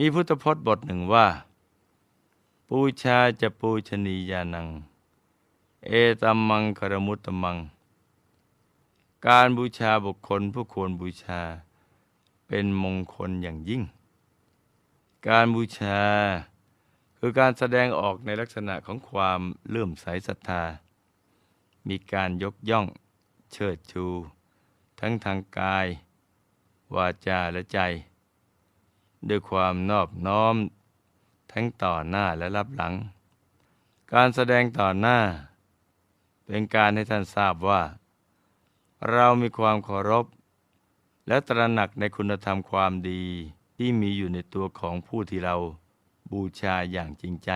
มีพุทธพจน์บทหนึ่งว่า ปูชาจะปูชนียานัง เอตัมมังคารมุตตมัง การบูชาบุคคลผู้ควรบูชา เป็นมงคลอย่างยิ่ง การบูชาคือการแสดงออกในลักษณะของความเลื่อมใสศรัทธา มีการยกย่องเชิดชู ทั้งทางกาย วาจาและใจ ด้วยความนอบน้อม ทั้งต่อหน้าและรับหลัง การแสดงต่อหน้า เป็นการให้ท่านทราบว่า เรามีความเคารพ และตระหนักในคุณธรรมความดีที่มีอยู่ในตัวของผู้ที่เราบูชาอย่างจริงใจ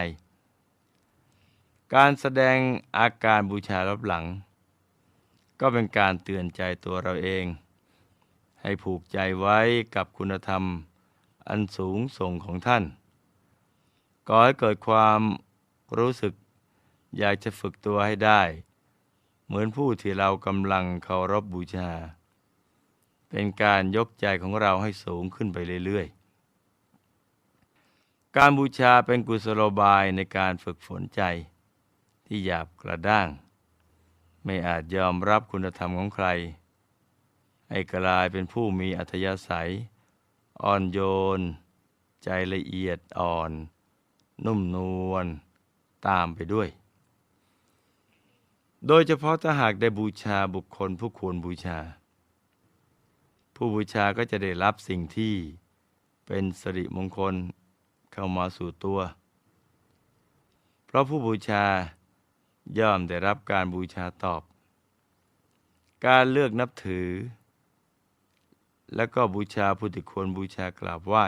การแสดงอาการบูชารับหลัง ก็เป็นการเตือนใจตัวเราเอง ให้ผูกใจไว้กับคุณธรรม อันสูงส่งของท่าน ก่อให้เกิดความรู้สึก อยากจะฝึกตัวให้ได้ เหมือนผู้ที่เรากำลังเคารพบบูชา เป็นการยกใจของเราให้สูงขึ้นไปเรื่อยๆ การบูชาเป็นกุศโลบายในการฝึกฝนใจที่หยาบกระด้าง ไม่อาจยอมรับคุณธรรมของใครให้กลายเป็นผู้มีอัธยาศัย อ่อนโยน ใจละเอียดอ่อน นุ่มนวลตามไปด้วย โดยเฉพาะถ้าหากได้บูชาบุคคลผู้ควรบูชา ผู้บูชาก็จะได้รับสิ่งที่เป็นสิริมงคลเข้ามาสู่ตัว เพราะผู้บูชาย่อมได้รับการบูชาตอบ การเลือกนับถือ และก็บูชาผู้ที่ควรบูชากราบไหว้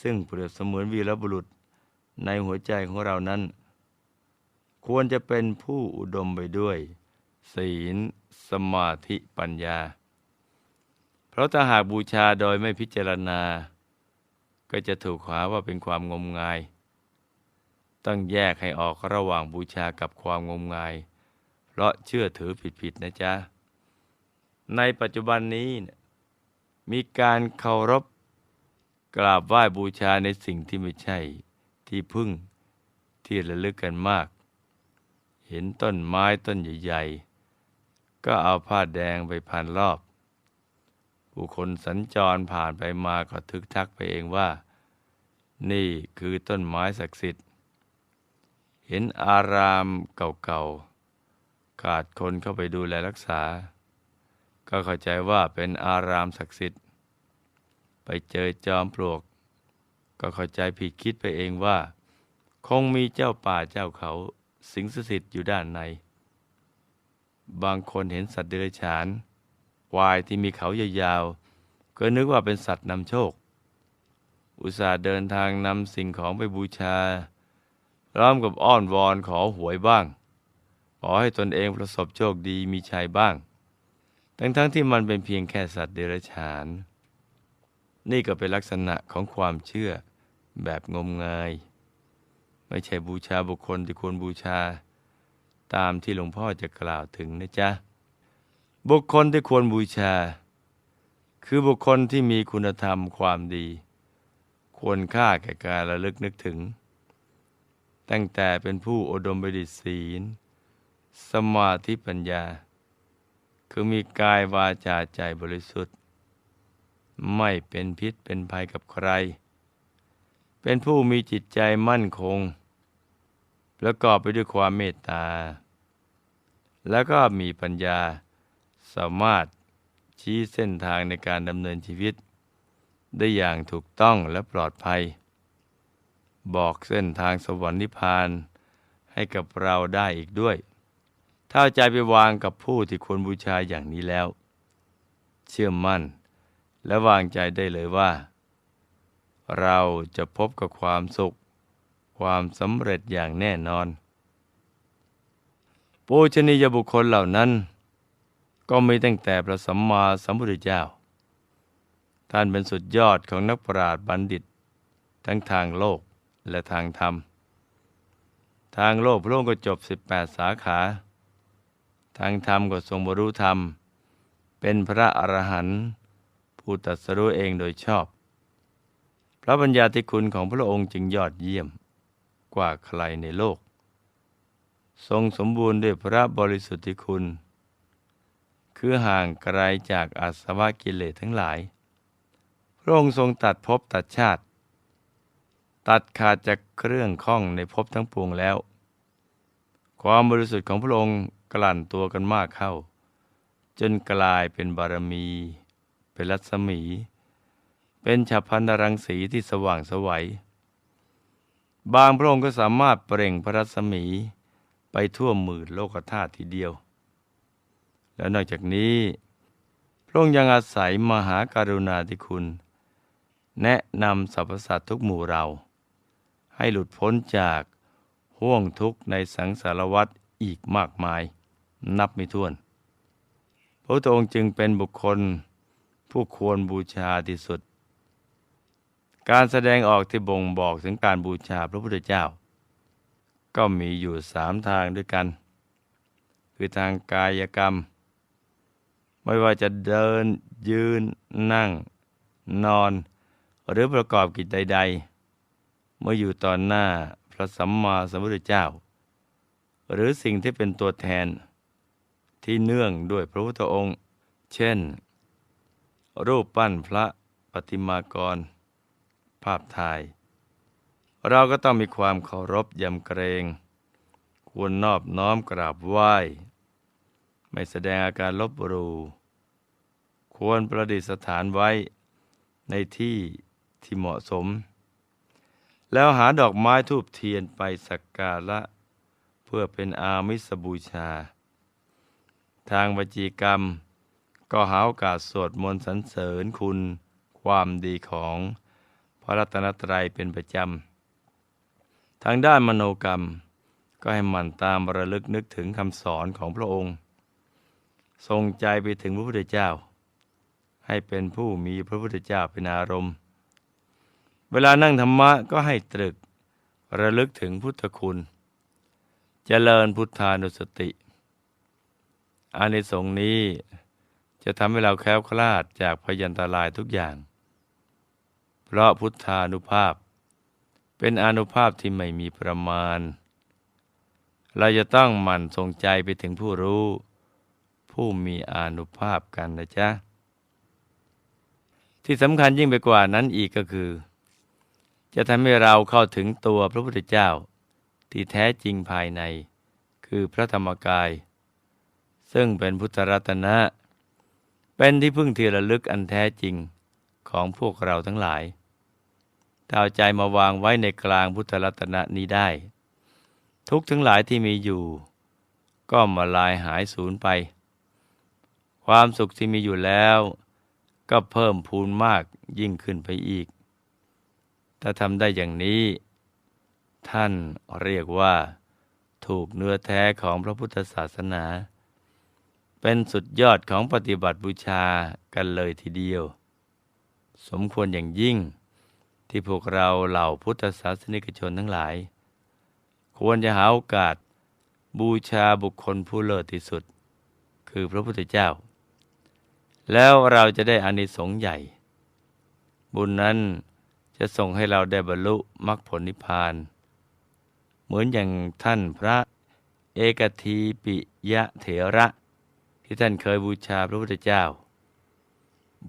ซึ่งเปรียบเสมือนวีรบุรุษในหัวใจของเรานั้น ควรจะเป็นผู้อุดมไปด้วย ศีล สมาธิปัญญา เพราะถ้าหากบูชาโดยไม่พิจารณา ก็จะถูกขวาว่าเป็นความงมงาย ต้องแยกให้ออกระหว่างบูชากับความงมงาย เพราะเชื่อถือผิดๆนะจ๊ะในปัจจุบันนี้ มีการเคารพกราบไหว้บูชาในสิ่งที่ไม่ใช่ที่พึ่งที่ระลึกกันมาก เห็นต้นไม้ต้นใหญ่ๆ ก็เอาผ้าแดงไปพันรอบ ผู้คนสัญจรผ่านไปมาก็ทึกทักไปเองว่า นี่คือต้นไม้ศักดิ์สิทธิ์ เห็นอารามเก่าๆขาดคนเข้าไปดูแลรักษา ก็เข้าใจว่าเป็นอารามศักดิ์สิทธิ์ ไปเจอจอมปลวก ก็เข้าใจผิดคิดไปเองว่า คงมีเจ้าป่าเจ้าเขาสิงสถิตอยู่ด้านใน บางคนเห็นสัตว์เดรัจฉานวายที่มีเขายาวๆ ก็นึกว่าเป็นสัตว์นำโชค อุตส่าห์เดินทางนำสิ่งของไปบูชาร้อมกับอ้อนวอนขอหวยบ้าง ขอให้ตนเองประสบโชคดีมีชัยบ้าง ทั้งๆทที่มันเป็นเพียงแค่สัตว์เดรัจฉาน นี่ก็เป็นลักษณะของความเชื่อแบบงมงาย ไม่ใช่บูชาบุคคลที่ควรบูชา ตามที่หลวงพ่อจะกล่าวถึงนะจ๊ะ บุคคลที่ควรบูชา คือบุคคลที่มีคุณธรรมความดี ควรค่าแก่การระลึกนึกถึง ตั้งแต่เป็นผู้อดมไปด้วยศีล สมาธิปัญญา คือมีกายวาจาใจบริสุทธิ์ ไม่เป็นพิษเป็นภัยกับใคร เป็นผู้มีจิตใจมั่นคง ประกอบไปด้วยความเมตตา แล้วก็มีปัญญาสามารถชี้เส้นทางในการดำเนินชีวิต ได้อย่างถูกต้องและปลอดภัย บอกเส้นทางสวรรค์นิพพานให้กับเราได้อีกด้วย ถ้าใจไปวางกับผู้ที่ควรบูชาอย่างนี้แล้ว เชื่อมั่น และวางใจได้เลยว่า เราจะพบกับความสุข ความสำเร็จอย่างแน่นอน ปูชนียบุคคลเหล่านั้น ก็มีตั้งแต่พระสัมมาสัมพุทธเจ้า ท่านเป็นสุดยอดของนักปราชญ์บัณฑิต ทั้งทางโลกและทางธรรม ทางโลกพระองค์ก็จบ 18 สาขา ทางธรรมก็ทรงบรรลุธรรม เป็นพระอรหันต์ผู้ตรัสรู้เองโดยชอบ พระบัญญาธิคุณของพระองค์จึงยอดเยี่ยมกว่าใครในโลก ทรงสมบูรณ์ด้วยพระบริสุทธิคุณ คือห่างไกลจากอาสวะกิเลสทั้งหลาย พระองค์ทรงตัดภพตัดชาติ ตัดขาดจากเครื่องข้องในภพทั้งปวงแล้ว ความบริสุทธิ์ของพระองค์ กลั่นตัวกันมากเข้า จนกลายเป็นบารมี เป็นรัศมี เป็นฉับพันรังสีที่สว่างสวัย บางพระองค์ก็สามารถเปล่งพระรัศมีไปทั่วหมื่นโลกธาตุทีเดียว แล้วนอกจากนี้ พระองค์ยังอาศัยมหาการุณาธิคุณ แนะนำสรรพสัตว์ทุกหมู่เรา ให้หลุดพ้นจากห่วงทุกข์ในสังสารวัฏอีกมากมาย นับไม่ถ้วน พระพุทธองค์จึงเป็นบุคคลผู้ควรบูชาที่สุด การแสดงออกที่บ่งบอกถึงการบูชาพระพุทธเจ้า ก็มีอยู่สามทางด้วยกัน คือทางกายกรรม ไม่ว่าจะเดินยืนนั่ง นอน หรือประกอบกิจใด ๆ เมื่ออยู่ต่อหน้าพระสัมมาสัมพุทธเจ้า หรือสิ่งที่เป็นตัวแทน ที่เนื่องด้วยพระพุทธองค์ เช่น รูปปั้นพระปฏิมากร ภาพถ่าย เราก็ต้องมีความเคารพยำเกรง ควรนอบน้อมกราบไหว้ ไม่แสดงอาการลบหลู่ควรประดิษฐานไว้ในที่ที่เหมาะสม แล้วหาดอกไม้ทูบเทียนไปสักการะ เพื่อเป็นอามิสบูชา ทางวจีกรรม ก็หาโอกาสสวดมนต์สรรเสริญคุณความดีของพระรัตนตรัยเป็นประจำ ทางด้านมโนกรรม ก็ให้หมั่นตามระลึกนึกถึงคำสอนของพระองค์ ทรงใจไปถึงพระพุทธเจ้า ให้เป็นผู้มีพระพุทธเจ้าเป็นอารมณ์ เวลานั่งธรรมะก็ให้ตรึกระลึกถึงพุทธคุณเจริญพุทธานุสติ อานิสงส์นี้จะทำให้เราแคล้วคลาดจากพยันตรายทุกอย่าง เพราะพุทธานุภาพ เป็นอนุภาพที่ไม่มีประมาณ เราจะต้องหมั่นทรงใจไปถึงผู้รู้ ผู้มีอนุภาพกันนะจ๊ะ ที่สำคัญยิ่งไปกว่านั้นอีกก็คือ จะทำให้เราเข้าถึงตัวพระพุทธเจ้า ที่แท้จริงภายใน คือพระธรรมกาย ซึ่งเป็นพุทธรัตนะ เป็นที่พึ่งที่ระลึกอันแท้จริงของพวกเราทั้งหลายถ้าเอาใจมาวางไว้ในกลางพุทธรัตนะนี้ได้ ทุกทั้งหลายที่มีอยู่ ก็มาลายหายสูญไป ความสุขที่มีอยู่แล้ว ก็เพิ่มพูนมากยิ่งขึ้นไปอีก ถ้าทำได้อย่างนี้ ท่านเรียกว่า ถูกเนื้อแท้ของพระพุทธศาสนา เป็นสุดยอดของปฏิบัติบูชากันเลยทีเดียว สมควรอย่างยิ่ง ที่พวกเราเหล่าพุทธศาสนิกชนทั้งหลาย ควรจะหาโอกาสบูชาบุคคลผู้เลิศที่สุด คือพระพุทธเจ้า แล้วเราจะได้อานิสงส์ใหญ่ บุญนั้นจะส่งให้เราได้บรรลุมรรคผลนิพพาน เหมือนอย่างท่านพระเอกทีปิยะเถระ ที่ท่านเคยบูชาพระพุทธเจ้า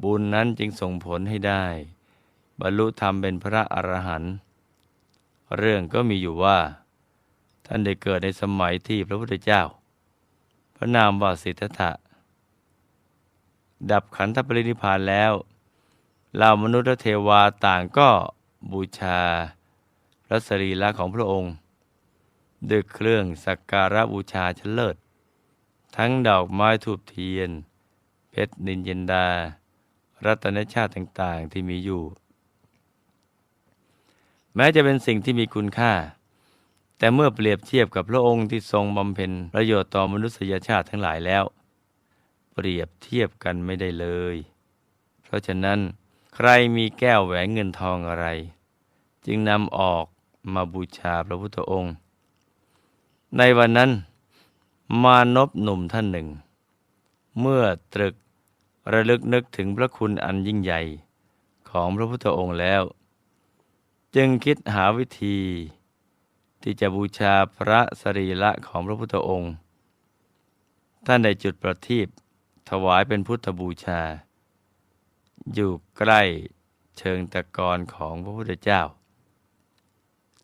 บุญนั้นจึงส่งผลให้ได้ บรรลุธรรมเป็นพระอรหันต์เรื่องก็มีอยู่ว่า ท่านได้เกิดในสมัยที่พระพุทธเจ้า พระนามว่าสิทธัตถะดับขันธปรินิพานแล้วเหล่ามนุษย์และเทวาต่างก็บูชาพระสรีระของพระองค์ ด้วยเครื่องสักการะบูชาชั้นเลิศ ทั้งดอกไม้ทูบเทียน เพชรนินยินดา รัตนชาติต่างๆที่มีอยู่ แม้จะเป็นสิ่งที่มีคุณค่า แต่เมื่อเปรียบเทียบกับพระองค์ที่ทรงบำเพ็ญประโยชน์ต่อมนุษยชาติทั้งหลายแล้ว เปรียบเทียบกันไม่ได้เลย เพราะฉะนั้นใครมีแก้วแหวนเงินทองอะไร จึงนำออกมาบูชาพระพุทธองค์ ในวันนั้น มานพหนุ่มท่านหนึ่ง เมื่อตรึกระลึกนึกถึงพระคุณอันยิ่งใหญ่ ของพระพุทธองค์แล้ว จึงคิดหาวิธี ที่จะบูชาพระสรีระของพระพุทธองค์ ท่านได้จุดประทีปถวายเป็นพุทธบูชา อยู่ใกล้เชิงตะกอนของพระพุทธเจ้า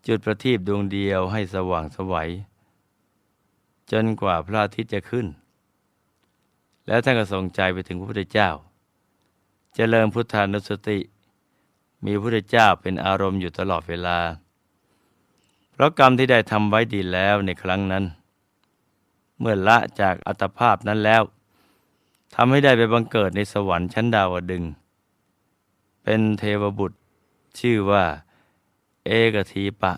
จุดประทีปดวงเดียวให้สว่างสวัย จนกว่าพระอาทิตย์จะขึ้น แล้วท่านก็ทรงใจไปถึงพระพุทธเจ้าจเจริญพุทธานุสติ มีพระพุทธเจ้าเป็นอารมณ์อยู่ตลอดเวลา เพราะกรรมที่ได้ทำไว้ดีแล้วในครั้งนั้น เมื่อละจากอัตภาพนั้นแล้วทำให้ได้ไปบังเกิดในสวรรค์ชั้นดาวดึง เป็นเทวบุตร ชื่อว่า เอกทีปะ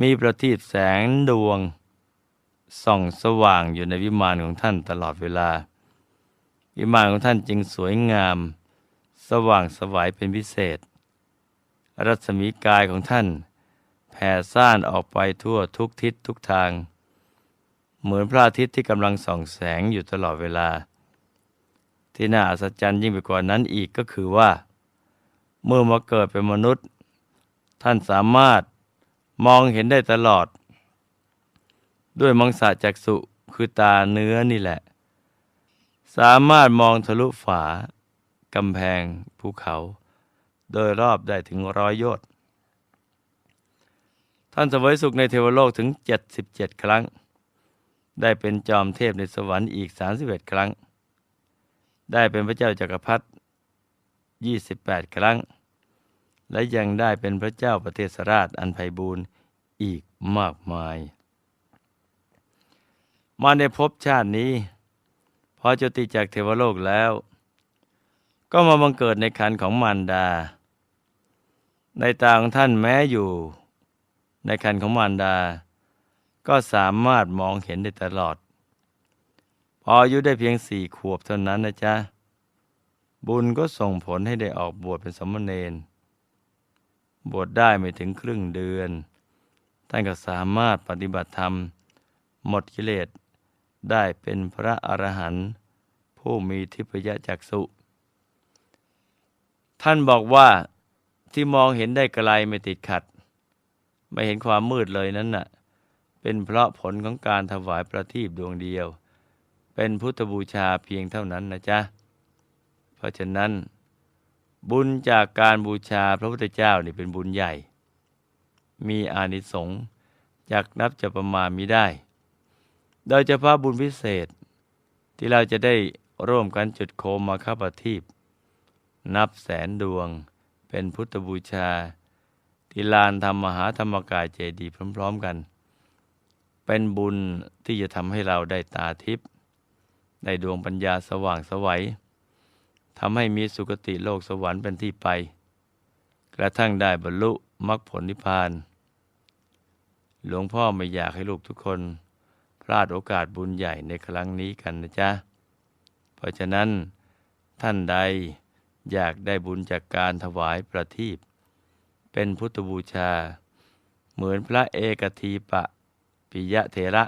มีประทีปแสงดวง ส่องสว่างอยู่ในวิมานของท่านตลอดเวลา วิมานของท่านจึงสวยงาม สว่างสวัยเป็นพิเศษ รัศมีกายของท่าน แผ่ซ่านออกไปทั่วทุกทิศทุกทาง เหมือนพระอาทิตย์ที่กำลังส่องแสงอยู่ตลอดเวลา ที่น่าอัศจรรย์ยิ่งไปกว่านั้นอีกก็คือว่า เมื่อมาเกิดเป็นมนุษย์ ท่านสามารถมองเห็นได้ตลอด ด้วยมังสะจักสุคือตาเนื้อนี่แหละ สามารถมองทะลุฝากำแพงภูเขา โดยรอบได้ถึงร้อยโยชน์ท่านสวยสุขในเทวโลกถึง 77 ครั้ง ได้เป็นจอมเทพในสวรรค์อีก 31 ครั้ง ได้เป็นพระเจ้าจากักรพรรดิ28 ครั้ง และยังได้เป็นพระเจ้าประเทศราชอันไพบูรณ์อีกมากมาย มาในภพชาตินี้ พอจุติจากเทวโลกแล้ว ก็มาบังเกิดในคันของมารดา ในตาของท่านแม้อยู่ ในคันของมารดา ก็สามารถมองเห็นได้ตลอด พออายุได้เพียงสี่ขวบเท่านั้นนะจ๊ะ บุญก็ส่งผลให้ได้ออกบวชเป็นสมณเณรบวชได้ไม่ถึงครึ่งเดือน ท่านก็สามารถปฏิบัติธรรม หมดกิเลส ได้เป็นพระอรหันต์ผู้มีทิพยจักษุ ท่านบอกว่าที่มองเห็นได้ไกลไม่ติดขัด ไม่เห็นความมืดเลยนั้นน่ะ เป็นเพราะผลของการถวายประทีปดวงเดียว เป็นพุทธบูชาเพียงเท่านั้นนะจ๊ะ เพราะฉะนั้น บุญจากการบูชาพระพุทธเจ้านี่เป็นบุญใหญ่ มีอานิสงส์จากนับจะประมาณมิได้ โดยเฉพาะบุญพิเศษ ที่เราจะได้ร่วมกันจุดโคมมาคปทีปนับแสนดวงเป็นพุทธบูชา ที่ลานธรรมมหาธรรมกายเจดีย์พร้อม ๆ กัน เป็นบุญที่จะทำให้เราได้ตาทิพย์ได้ดวงปัญญาสว่างสวัยทำให้มีสุคติโลกสวรรค์เป็นที่ไป กระทั่งได้บรรลุมรรคผลนิพพาน หลวงพ่อไม่อยากให้ลูกทุกคน พลาดโอกาสบุญใหญ่ในครั้งนี้กันนะจ๊ะ เพราะฉะนั้นท่านใดอยากได้บุญจากการถวายประทีปเป็นพุทธบูชา เหมือนพระเอกทีปะปิยะเถระ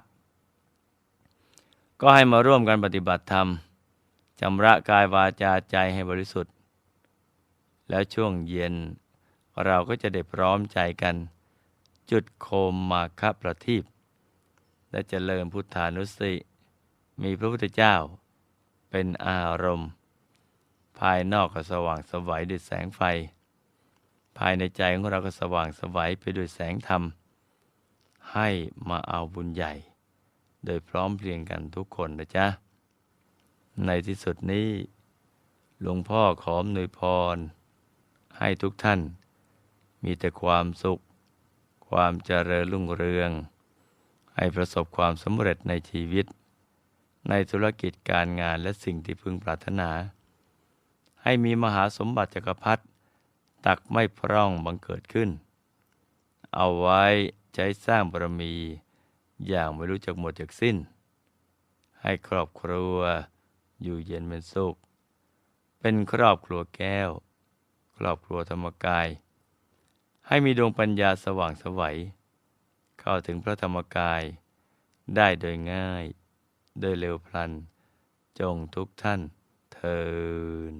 ก็ให้มาร่วมกันปฏิบัติธรรมจำระกายวาจาใจให้บริสุทธิ์ แล้วช่วงเย็นเราก็จะได้พร้อมใจกัน จุดโคมมาคประทีป และเจริญพุทธานุสติ มีพระพุทธเจ้า เป็นอารมณ์ ภายนอกก็สว่างสวัยด้วยแสงไฟ ภายในใจของเราก็สว่างสวัยไปด้วยแสงธรรม ให้มาเอาบุญใหญ่ โดยพร้อมเพรียงกันทุกคนนะจ๊ะ ในที่สุดนี้หลวงพ่อขอมนวยพร ให้ทุกท่าน มีแต่ความสุข ความเจริญรุ่งเรือง ให้ประสบความสำเร็จในชีวิต ในธุรกิจการงานและสิ่งที่พึงปรารถนา ให้มีมหาสมบัติจักรพรรดิตักไม่พร่องบังเกิดขึ้น เอาไว้ใช้สร้างบารมี อย่างไม่รู้จักหมดจากสิ้น ให้ครอบครัวอยู่เย็นเป็นสุข เป็นครอบครัวแก้ว ครอบครัวธรรมกาย ให้มีดวงปัญญาสว่างสวัย เข้าถึงพระธรรมกาย ได้โดยง่าย โดยเร็วพลัน จงทุกท่านเทิน